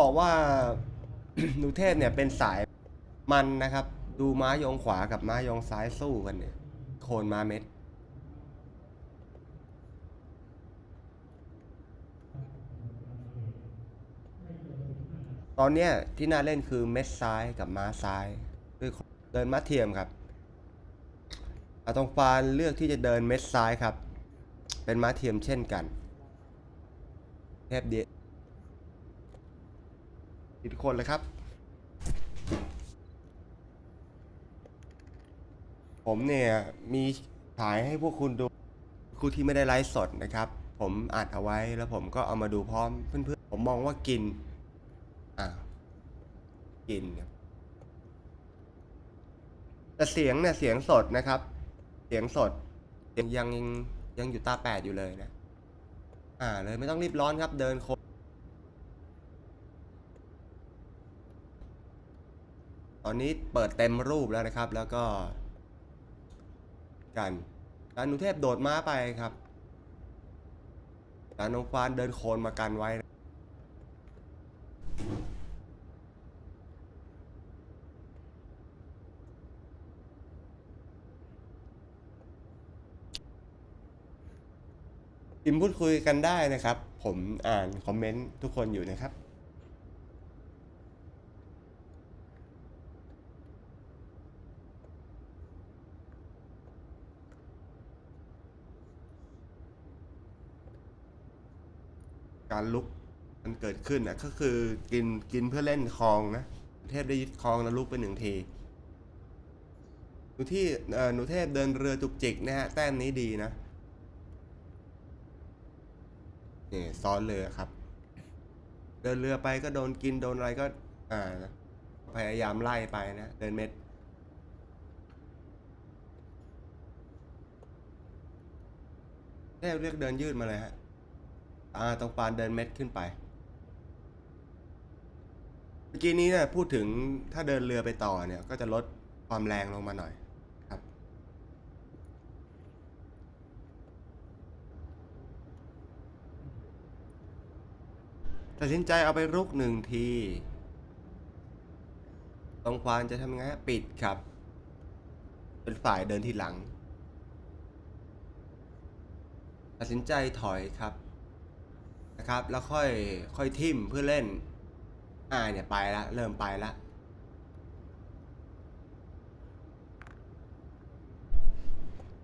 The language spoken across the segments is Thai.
บอกว่า หนูเทพเนี่ยเป็นสายมันนะครับ ดูม้ายองขวากับม้ายองซ้ายสู้กันเนี่ย โคนม้าเม็ด ตอนเนี้ยที่น่าเล่นคือเม็ดซ้ายกับม้าซ้ายคือเดินม้าเทียมครับอาตองฟานเลือกที่จะเดินเม็ดซ้ายครับ เป็นม้าเทียมเช่นกันเทพเดีย ทุกคนเลยครับ ผมเนี่ยมีถ่ายให้พวกคุณดูคู่ที่ไม่ได้ไลฟ์สดนะครับ ผมอัดเอาไว้แล้วผมก็เอามาดูพร้อมเพื่อนๆ ผมมองว่ากิน อ่า กินครับแต่เสียงเนี่ยเสียงสดนะครับ เสียงสดยังยังยังอยู่ตาแปดอยู่เลยนะ อ่าเลยไม่ต้องรีบร้อนครับเดินโค ตอนนี้เปิดเต็มรูปแล้วนะครับ แล้วก็กันการนุเทพโดดม้าไปครับการนงฟานเดินโคนมากันไว้ พิมพ์พูดคุยกันได้นะครับ ผมอ่านคอมเมนต์ทุกคนอยู่นะครับ การลุกมันเกิดขึ้นอะก็คือกินกินเพื่อเล่นคลองนะเทพได้ยึดคลองแล้วลุกไปหนึ่งทีหนูที่เอ่อหนูเทพเดินเรือจุกจิกนะฮะแต้มนี้ดีนะนี่ซ้อนเรือครับ เดินเรือไปก็โดนกินโดนอะไรก็ อ่าพยายามไล่ไปนะเดินเม็ดเรียกเรียกเดินยืดมาเลยฮะ อ่าตรงปานเดินเม็ดขึ้นไป เมื่อกี้นี้เนี่ยพูดถึงถ้าเดินเรือไปต่อเนี่ยก็จะลดความแรงลงมาหน่อยครับ ตัดสินใจเอาไปรุกหนึ่งที ตรงควานจะทำไงปิดครับ เป็นฝ่ายเดินทีหลังตัดสินใจถอยครับ นะครับแล้วค่อยค่อยทิมเพื่อเล่นอาเนี่ยไปละเริ่มไปละ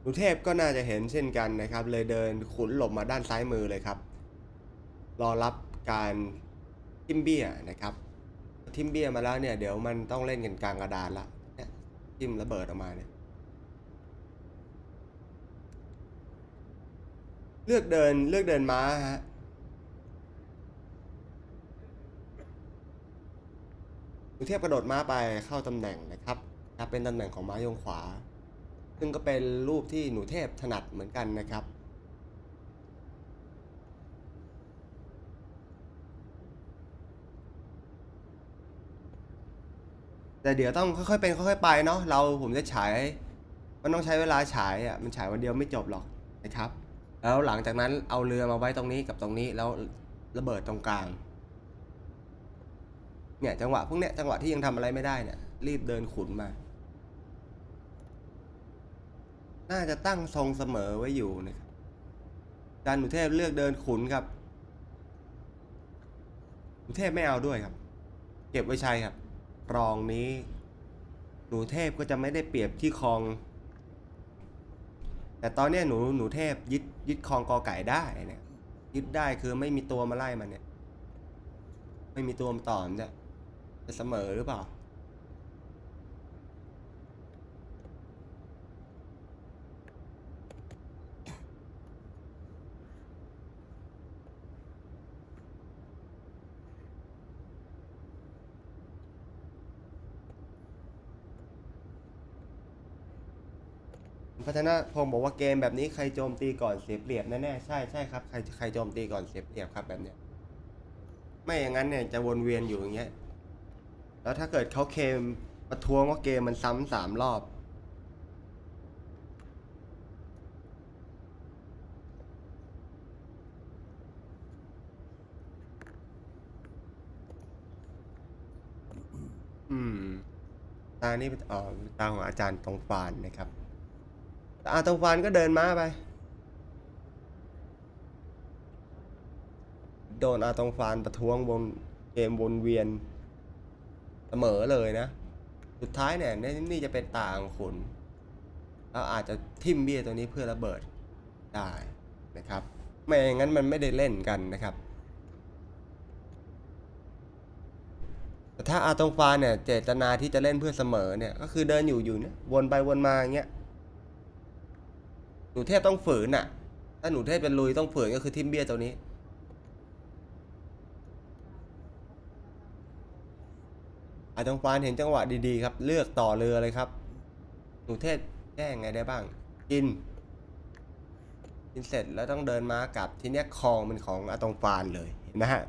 หนุเทพก็น่าจะเห็นเช่นกันนะครับ เลยเดินขุนหลบมาด้านซ้ายมือเลยครับ รอรับการทิมเบี้ยนะครับ ทิมเบี้ยมาแล้วเนี่ยเดี๋ยวมันต้องเล่นกันกลางกระดานละเนี่ยทิมระเบิดออกมาเนี่ยเลือกเดินเลือกเดินม้าฮะ สุเทพกระโดดม้าไปเข้าตำแหน่งนะครับครับเป็นตำแหน่งของม้ายงขวา ซึ่งก็เป็นรูปที่หนูเทพถนัดเหมือนกันนะครับ แต่เดี๋ยวต้องค่อยๆเป็นค่อยๆไปเนาะเราผมจะฉายมันต้องใช้เวลาฉายอะมันฉายวันเดียวไม่จบหรอกนะครับ แล้วหลังจากนั้นเอาเรือมาไว้ตรงนี้กับตรงนี้แล้วระเบิดตรงกลาง เนี่ยจังหวะพวกเนี้ยจังหวะที่ยังทำอะไรไม่ได้เนี่ยรีบเดินขุนมา น่าจะตั้งทรงเสมอไว้อยู่นะครับการหนุเทพเลือกเดินขุนครับหนุเทพไม่เอาด้วยครับ เก็บไว้ใช้ครับรองนี้หนูเทพก็จะไม่ได้เปรียบที่คลอง แต่ตอนเนี้ยหนูหนูเทพยึดยึดคลองกอไก่ได้เนี่ยยึดได้คือไม่มีตัวมาไล่มันเนี่ย ไม่มีตัวมาต่อมนจะ จะเสมอหรือเปล่า พัฒนาพงศ์บอกว่าเกมแบบนี้ใครโจมตีก่อนเสียเปรียบแน่ๆใช่ใช่ครับใครใครโจมตีก่อนเสียเปรียบครับแบบเนี้ยไม่อย่างนั้นเนี่ยจะวนเวียนอยู่อย่างเงี้ย แล้วถ้าเกิดเขาเคมประท้วงว่าเกมมันซ้ำสามรอบ อืม ตานี่เป็นอ๋อตาของอาจารย์ตรงฟานนะครับแต่อาตรงฟานก็เดินมาไป โดนอาตรงฟานประท้วงวนเกมวนเวียน เสมอเลยนะ สุดท้ายเนี่ยนี่จะเป็นตาของคุณเราอาจจะทิมเบี้ยตัวนี้เพื่อระเบิดได้นะครับ ไม่อย่างนั้นมันไม่ได้เล่นกันนะครับ แต่ถ้าอาตงฟานเนี่ยเจตนาที่จะเล่นเพื่อเสมอเนี่ยก็คือเดินอยู่อยู่เนี่ยวนไปวนมาอย่างเงี้ยหนูเทพต้องฝืนอะ ถ้าหนูเทพเป็นลุยต้องฝืนก็คือทิมเบี้ยตัวนี้ อาตงฟานเห็นจังหวะดีๆครับ เลือกต่อเรือเลยครับหนูเทพแก้ยังไงได้บ้าง กิน กินเสร็จแล้วต้องเดินม้ากลับ ทีเนี้ยคลองเป็นของอาตงฟานเลยเห็นไหมฮะ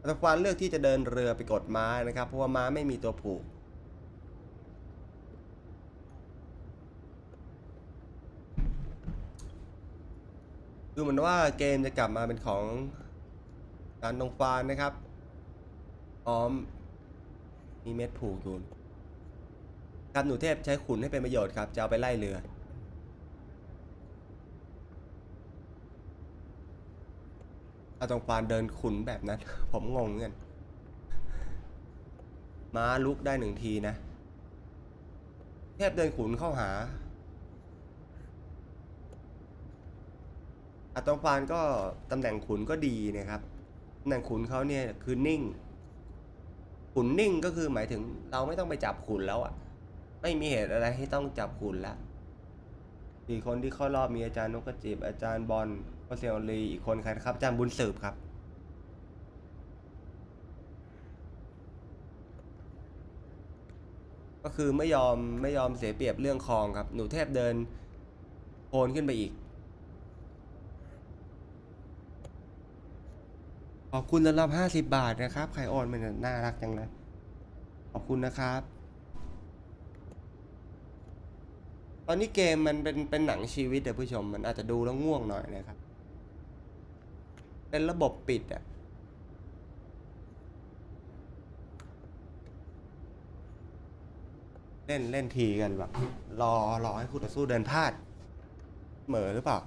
อาตงฟานเลือกที่จะเดินเรือไปกดม้านะครับ เพราะว่าม้าไม่มีตัวผูกดูเหมือนว่าเกมจะกลับมาเป็นของการตรงฟานนะครับ อ้อม มีเม็ดผูกอยู่ครับหนูเทพใช้ขุนให้เป็นประโยชน์ครับ จะเอาไปไล่เรือ เอาตรงฟานเดินขุนแบบนั้น ผมงงเหมือนกันม้าลุกได้หนึ่งทีนะ เทพเดินขุนเข้าหาอัตองฟานก็ตำแหน่งขุนก็ดีนะครับ ตำแหน่งขุนเขาเนี่ยคือนิ่ง ขุนนิ่งก็คือหมายถึงเราไม่ต้องไปจับขุนแล้วอะไม่มีเหตุอะไรให้ต้องจับขุนแล้วสี่คนที่เข้ารอบมีอาจารย์นกกระจิบอาจารย์บอลก็เซียลีอีกคนใครนะครับอาจารย์บุญสืบครับ ก็คือไม่ยอมไม่ยอมเสียเปรียบเรื่องคลองครับ หนูเทพเดินโพนขึ้นไปอีก ขอบคุณสำหรับ50บาทนะครับ ไข่อ่อนมันน่ารักจังเลยขอบคุณนะครับ ตอนนี้เกมมันเป็นเป็นหนังชีวิตเดี๋ยวผู้ชม มันอาจจะดูแล้วง่วงหน่อยนะครับ เป็นระบบปิดอะเล่นเล่นทีกันแบบ รอรอให้คู่ต่อสู้เดินพลาดเหมอหรือเปล่า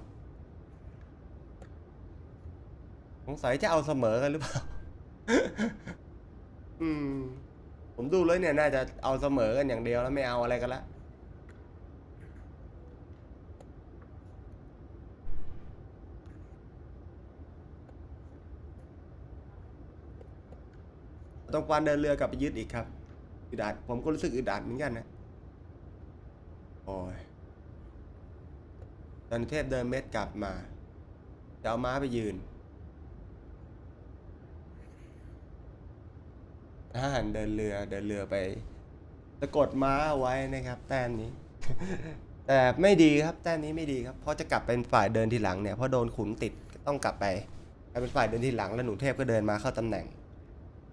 สงสัยจะเอาเสมอกันหรือเปล่า อืม ผมดูเลยเนี่ยน่าจะเอาเสมอกันอย่างเดียวแล้วไม่เอาอะไรกันละต้องการเดินเรือกลับไปยึดอีกครับอึดอัดผมก็รู้สึกอึดอัดเหมือนกันนะโอ้ยจันเทพเดินเม็ดกลับมาจะเอาม้าไปยืน ทหารเดินเรือเดินเรือไปสะกดม้าเอาไว้นะครับ แต้มนี้ แต่ไม่ดีครับแต้มนี้ไม่ดีครับเพราะจะกลับเป็นฝ่ายเดินทีหลังเนี่ยเพราะโดนขุนติดต้องกลับไปกลายเป็นฝ่ายเดินทีหลังแล้วหนูเทพก็เดินมาเข้าตำแหน่ง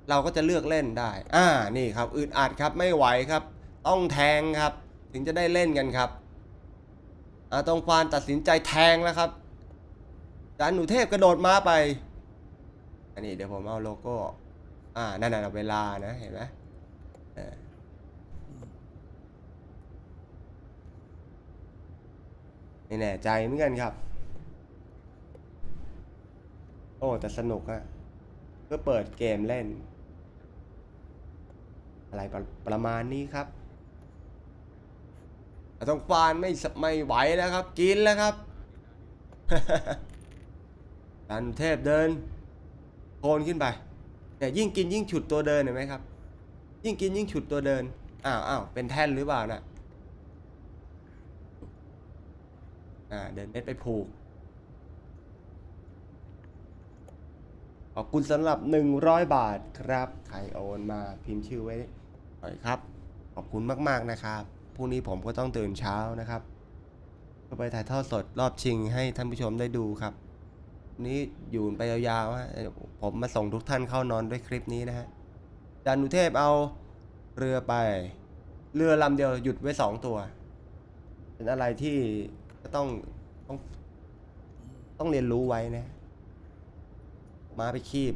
เราก็จะเลือกเล่นได้ อ่านี่ครับอึดอัดครับไม่ไหวครับ ต้องแทงครับ ถึงจะได้เล่นกันครับอาตรงฟานตัดสินใจแทงแล้วครับจานหนูเทพกระโดดม้าไป อันนี้เดี๋ยวผมเอาโลโก้ อ่า นั่นน่ะเวลานะ เห็นไหมไม่แน่ใจเหมือนกันครับ โอ้ แต่สนุกอะเพื่อเปิดเกมเล่น อะไรประประมาณนี้ครับต่ต้องฟานไม่ไม่ไหวแล้วครับ กินแล้วครับดันเทพเดินโคนขึ้นไป แต่ยิ่งกินยิ่งฉุดตัวเดินเห็นไหมครับ ยิ่งกินยิ่งฉุดตัวเดินอ้าวอ้าวเป็นแท่นหรือเปล่านะอ่าเดินเม็ดไปผูกขอบคุณสำหรับ 100 บาทครับ ใครโอนมาพิมพ์ชื่อไว้หน่อยครับ ขอบคุณมาก ๆ นะครับพรุ่งนี้ผมก็ต้องตื่นเช้านะครับเพื่อไปถ่ายทอดสดรอบชิงให้ท่านผู้ชมได้ดูครับ นี้อยู่ไปยาวๆฮะผมมาส่งทุกท่านเข้านอนด้วยคลิปนี้นะฮะจานุเทพเอาเรือไป เรือลำเดียวหยุดไว้สองตัว เป็นอะไรที่ต้องต้อง ต้องเรียนรู้ไว้นะ มาไปคีบ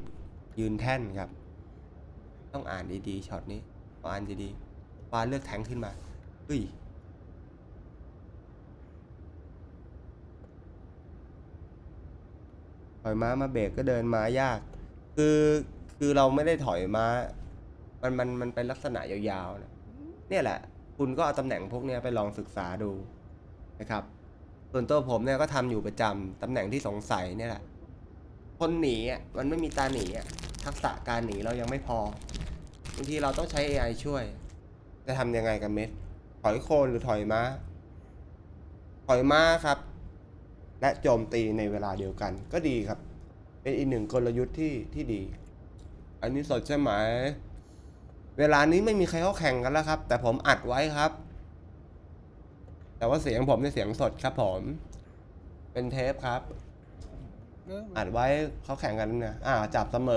ยืนแท่นครับ ต้องอ่านดีๆช็อตนี้อ่านดีๆวาเลือกแทงขึ้นมาเฮ้ย อยม้ามาเบรกก็เดินมายาก คือคือเราไม่ได้ถอยม้า มันมันมันเป็นลักษณะยาวๆนะเนี่ยแหละ คุณก็เอาตำแหน่งพวกนี้ไปลองศึกษาดูนะครับ ส่วนตัวผมเนี่ยก็ทำอยู่ประจำตำแหน่งที่สงสัยเนี่ยแหละ คนหนีอะมันไม่มีตาหนีอะทักษะการหนีเรายังไม่พอบางทีเราต้องใช้ AI ช่วย จะทำยังไงกับเม็ด ถอยโคนหรือถอยม้า ถอยม้าครับ และโจมตีในเวลาเดียวกันก็ดีครับ เป็นอีกหนึ่งกลยุทธ์ที่ที่ดี อันนี้สดใช่ไหม เวลานี้ไม่มีใครเขาแข่งกันแล้วครับ แต่ผมอัดไว้ครับ แต่ว่าเสียงผมในยเสียงสดครับผม เป็นเทปครับ อัดไว้เขาแข่งกันนะอ่าจับเสมอ